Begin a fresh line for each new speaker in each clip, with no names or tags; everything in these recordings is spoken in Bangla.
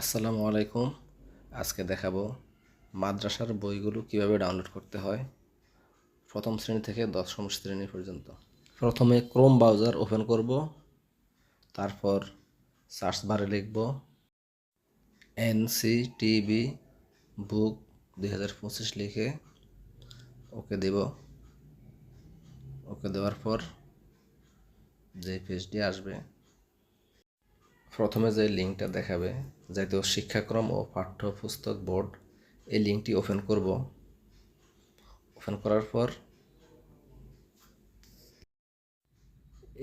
আসসালামু আলাইকুম। আজকে দেখাবো মাদ্রাসার বইগুলো কীভাবে ডাউনলোড করতে হয় প্রথম শ্রেণি থেকে দশম শ্রেণি পর্যন্ত। প্রথমে ক্রোম ব্রাউজার ওপেন করব, তারপর সার্চ বারে লিখব এন সি টিভি বুক দুই হাজার পঁচিশ লিখে ওকে দেব। ওকে দেওয়ার পর যে পেজটি আসবে প্রথমে যে লিঙ্কটা দেখাবে, জাতীয় শিক্ষাক্রম ও পাঠ্যপুস্তক বোর্ড, এই লিঙ্কটি ওপেন করব। ওপেন করার পর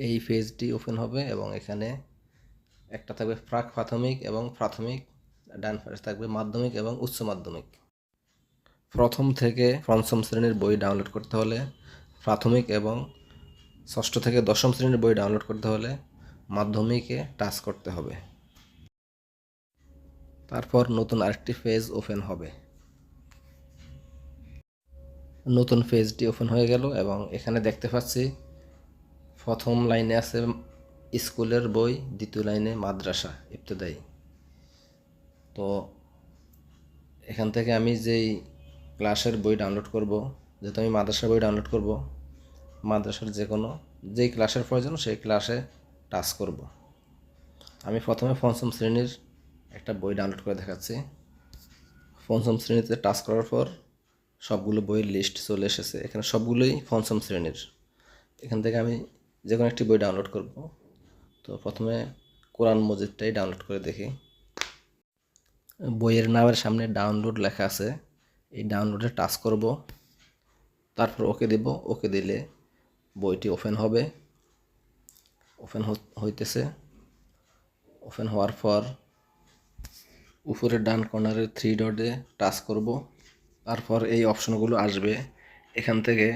এই পেজটি ওপেন হবে এবং এখানে একটা থাকবে প্রাক প্রাথমিক এবং প্রাথমিক, ডান পাশে থাকবে মাধ্যমিক এবং উচ্চ মাধ্যমিক। প্রথম থেকে পঞ্চম শ্রেণির বই ডাউনলোড করতে হলে, প্রাথমিক এবং ষষ্ঠ থেকে দশম শ্রেণির বই ডাউনলোড করতে হলে মাধ্যমিকে টাচ করতে হবে। তারপর নতুন আরেকটি পেজ ওপেন হবে। নতুন পেজটি ওপেন হয়ে গেল এবং এখানে দেখতে পাচ্ছি প্রথম লাইনে আছে স্কুলের বই, দ্বিতীয় লাইনে মাদ্রাসা ইবতদায়ী। তো এখান থেকে আমি যেই ক্লাসের বই ডাউনলোড করব, যেহেতু আমি মাদ্রাসার বই ডাউনলোড করব, মাদ্রাসার যে কোনো, যেই ক্লাসের প্রয়োজন, সেই ক্লাসে টাচ করব। আমি প্রথমে পঞ্চম শ্রেণির একটা বই ডাউনলোড করে দেখাচ্ছি। পঞ্চম শ্রেণীতে টাচ করার পর সবগুলো বইয়ের লিস্ট চলে এসেছে। এখানে সবগুলোই পঞ্চম শ্রেণির। এখান থেকে আমি যে কোনো একটি বই ডাউনলোড করব। তো প্রথমে কোরআন মজিদটাই ডাউনলোড করে দেখি। বইয়ের নামের সামনে ডাউনলোড লেখা আছে। এই ডাউনলোডে টাচ করব। তারপর ওকে দেব। ওকে দিলে বইটি ওপেন হবে। ওপেন হইতেছে। ওপেন হওয়ার পর উপরে ডান কর্নারের থ্রি ডটে টাচ করব। তারপর এই অপশনগুলো আসবে। এখান থেকে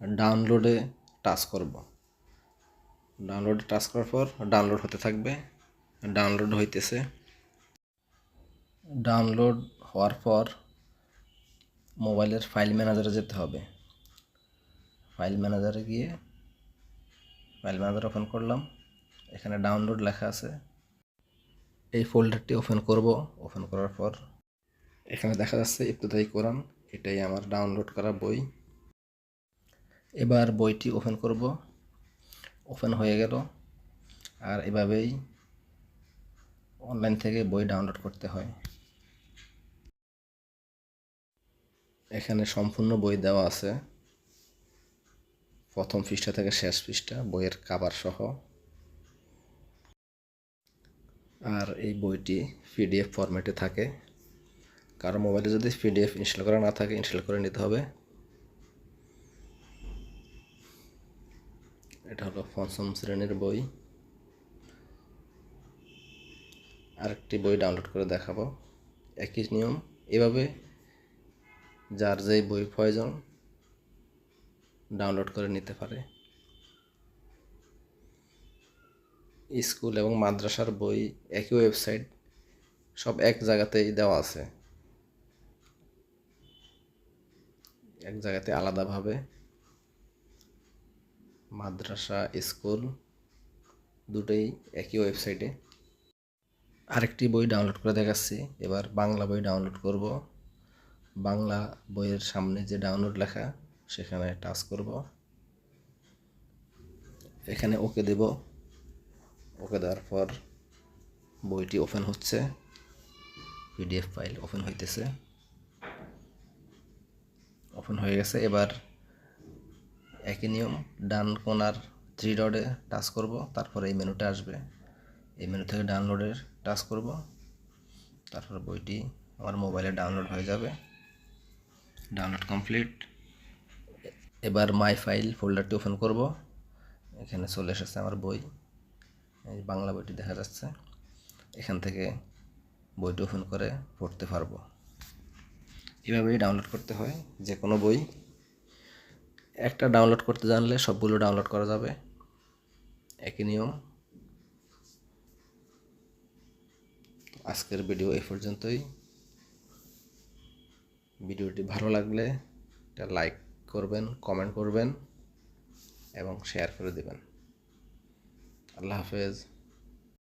ডাউনলোডে টাচ করব। ডাউনলোডে টাচ করার পর ডাউনলোড হতে থাকবে। ডাউনলোড হইতেছে। ডাউনলোড হওয়ার পর মোবাইলের ফাইল ম্যানেজারে যেতে হবে। ফাইল ম্যানেজারে গিয়ে ফাইল ম্যানেজার ওপেন করলাম। এখানে ডাউনলোড লেখা আছে। এই ফোল্ডারটি ওপেন করব। ওপেন করার পর এখানে দেখা যাচ্ছে ইবতদায়ী কোরআন। এটাই আমার ডাউনলোড করা বই। এবার বইটি ওপেন করব। ওপেন হয়ে গেল। আর এভাবেই অনলাইন থেকে বই ডাউনলোড করতে হয়। এখানে সম্পূর্ণ বই দেওয়া আছে। প্রথম পৃষ্ঠা থেকে শেষ পৃষ্ঠা, বইয়ের কাবার সহ। আর এই বইটি পিডিএফ ফরম্যাটে থাকে। কারও মোবাইলে যদি পিডিএফ ইনস্টল করা না থাকে ইনস্টল করে নিতে হবে। এটা হলো পঞ্চম শ্রেণির বই। আরেকটি বই ডাউনলোড করে দেখাবো। একই নিয়ম। এভাবে যার যেই বই প্রয়োজন ডাউনলোড করে নিতে পারে। স্কুল এবং মাদ্রাসার বই, একই ওয়েবসাইট সব এক জায়গাতেই দেওয়া আছে। এক জায়গাতে আলাদাভাবে। মাদ্রাসা, স্কুল দুটোই একই ওয়েবসাইটে আরেকটি বই ডাউনলোড করে দেখাচ্ছি। এবার বাংলা বই ডাউনলোড করব। বাংলা বইয়ের সামনে যে ডাউনলোড লেখা সেখানে টাচ করব। এখানে ওকে দেব। ওকে দেওয়ার পর বইটি ওপেন হচ্ছে। পিডিএফ ফাইল ওপেন হইতেছে। ওপেন হয়ে গেছে। এবার একই নিয়ম, ডান কোনার থ্রি ডটে টাচ করব। তারপর এই মেনুটা আসবে। এই মেনু থেকে ডাউনলোডের টাচ করব। তারপর বইটি আমার মোবাইলে ডাউনলোড হয়ে যাবে। ডাউনলোড কমপ্লিট এবার মাই ফাইল ফোল্ডারটি ওপেন করব। এখানে চলে এসেছে আমার বই। এই বাংলা বইটি দেখা যাচ্ছে। এখান থেকে বইটি ওপেন করে পড়তে পারব। এভাবেই ডাউনলোড করতে হয় যে কোনো বই। একটা ডাউনলোড করতে জানলে সবগুলো ডাউনলোড করা যাবে। একই নিয়ম। আজকের ভিডিও এই পর্যন্তই। ভিডিওটি ভালো লাগলে একটা লাইক করবেন কমেন্ট করবেন এবং শেয়ার করে দেবেন। আল্লাহ হাফেজ।